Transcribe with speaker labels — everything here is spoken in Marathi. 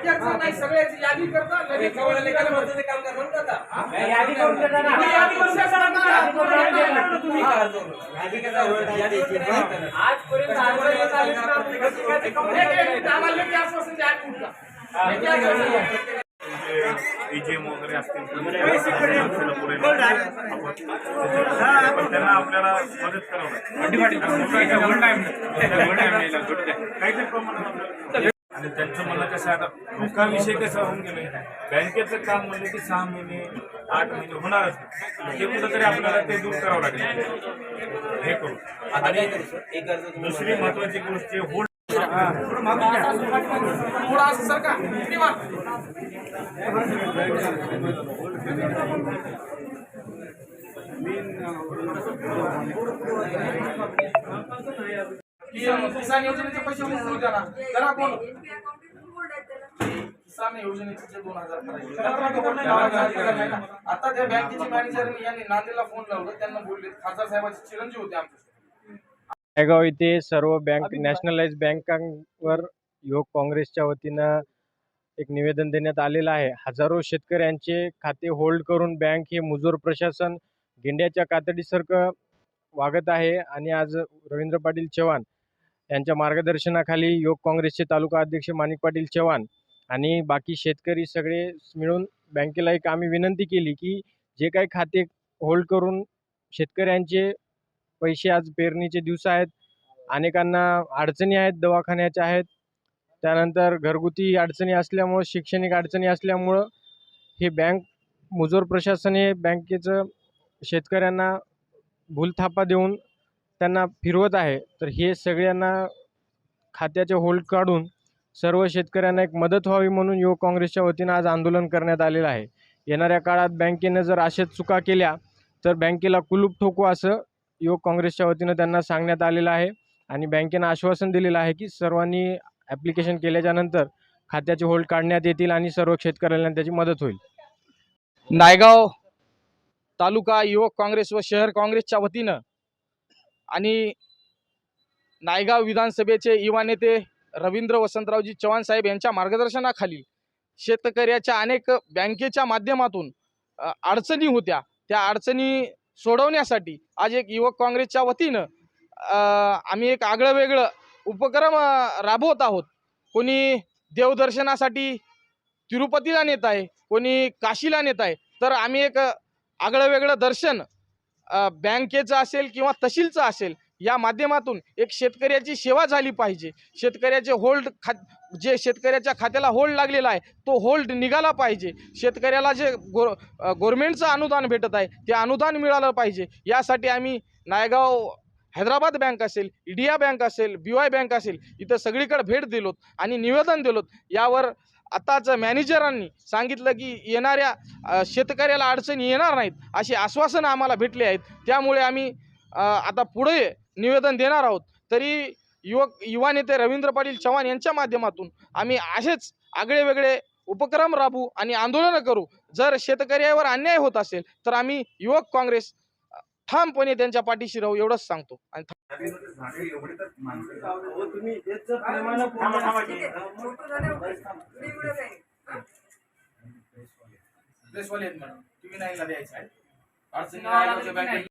Speaker 1: विचारणार नाही सगळ्याची यादी करता लगेच
Speaker 2: काम करणार ना आता.
Speaker 3: यादी करून देता ना.
Speaker 1: तुम्ही यादी करून देता ना.
Speaker 3: यादी करून ना.
Speaker 1: तुम्ही
Speaker 2: काय केली नाही.
Speaker 3: आजपर्यंत अर्ज येत आले तर आपली कशी काय ते
Speaker 1: एक- एक मिनिट, आम्हाला लेखी आश्वासन द्या, ऐकून घ्या. लेखी आश्वासन द्या.
Speaker 4: एजीएम वगैरे असतील पण त्यांना आपल्याला मदत करावं काहीतरी प्रमाणात आपल्याला- आणि त्यांचं मला कसं आता रोखाविषयी कसं होऊन गेलं बँकेचं काम म्हणलं की सहा महिने आठ महिने होणारच हे कुठंतरी आपल्याला ते दूर करावं लागेल. हे करू.
Speaker 2: आणि
Speaker 4: दुसरी महत्वाची गोष्ट होल्ड
Speaker 1: थोडं की- किसान योजनेचे पैसे उचलू द्या ना. जरा बोल. किसान योजनेचे जे दोन हजार करायचे. आता त्या बँकेचे मॅनेजर यांनी नांदेडला फोन लावला. त्यांना बोलले खासदार साहेबांचे चिरंजीव होते आमचे
Speaker 5: नायगाव येथे सर्व बँक नॅशनलाइज बँकांवर युवक काँग्रेसच्या वतीनं एक निवेदन देण्यात आलेलं आहे. हजारो शेतकऱ्यांचे खाते होल्ड करून बँक हे मुजोर प्रशासन गेंड्याच्या कातडीसारखं वागत आहे. आणि आज रवींद्र पाटील चव्हाण यांच्या मार्गदर्शनाखाली योग काँग्रेसचे तालुका अध्यक्ष माणिक पाटील चव्हाण आणि बाकी शेतकरी सगळे मिळून बँकेला एक आम्ही विनंती केली की जे काही खाते होल्ड करून शेतकऱ्यांचे पैसे आज पेरणीचे दिवस आहेत अनेकांना अडचणी आहेत दवाखान्याच्या आहेत. त्यानंतर घरगुती अडचणी असल्यामुळं शैक्षणिक अडचणी असल्यामुळं हे बँक मुजोर प्रशासन हे बँकेचं शेतकऱ्यांना भूलथापा देऊन त्यांना फिरवत आहे तर हे सगळ्यांना खात्याचे होल्ड काढून सर्व शेतकऱ्यांना एक मदत व्हावी म्हणून युवक काँग्रेसच्या वतीनं आज आंदोलन करण्यात आलेलं आहे. येणाऱ्या काळात बँकेनं जर अशाच चुका केल्या तर बँकेला कुलूप ठोकू असं युवक काँग्रेसच्या वतीनं त्यांना सांगण्यात आलेलं आहे आणि बँकेनं आश्वासन दिलेलं आहे की सर्वांनी ॲप्लिकेशन केल्याच्यानंतर खात्याचे होल्ड काढण्यात येतील आणि सर्व शेतकऱ्यांना त्याची मदत होईल.
Speaker 6: नायगाव तालुका युवक काँग्रेस व शहर काँग्रेसच्या वतीनं आणि नायगाव विधानसभेचे युवा नेते रवींद्र वसंतरावजी चव्हाण साहेब यांच्या मार्गदर्शनाखाली शेतकऱ्याच्या अनेक बँकेच्या माध्यमातून अडचणी होत्या. त्या अडचणी सोडवण्यासाठी आज एक युवक काँग्रेसच्या वतीनं आम्ही एक आगळं वेगळं उपक्रम राबवत आहोत. कोणी देवदर्शनासाठी तिरुपतीला नेत आहे कोणी काशीला नेत आहे. तर आम्ही एक आगळं वेगळं दर्शन बँकेचं असेल किंवा तहसीलचं असेल या माध्यमातून एक शेतकऱ्याची सेवा झाली पाहिजे. शेतकऱ्याचे होल्ड खा जे शेतकऱ्याच्या खात्याला होल्ड लागलेला आहे तो होल्ड निघाला पाहिजे. शेतकऱ्याला जे गो गव्हर्मेंटचं अनुदान भेटत आहे ते अनुदान मिळालं पाहिजे. यासाठी आम्ही नायगाव हैदराबाद बँक असेल इंडिया बँक असेल बी वाय बँक असेल इथं सगळीकडे भेट दिलोत आणि निवेदन दिलोत. यावर आताच मॅनेजरांनी सांगितलं की येणाऱ्या शेतकऱ्याला अडचणी येणार नाहीत अशी आश्वासनं आम्हाला भेटली आहेत. त्यामुळे आम्ही आता पुढे निवेदन देणार आहोत. तरी युवक युवा नेते रवींद्र पाटील चव्हाण यांच्या माध्यमातून आम्ही असेच आगळे वेगळे उपक्रम राबवू आणि आंदोलनं करू. जर शेतकऱ्यावर अन्याय होत असेल तर आम्ही युवक काँग्रेस ठामपणे त्यांच्या पाठीशी राहू एवढंच सांगतो. आणि
Speaker 1: तुम्ही नाही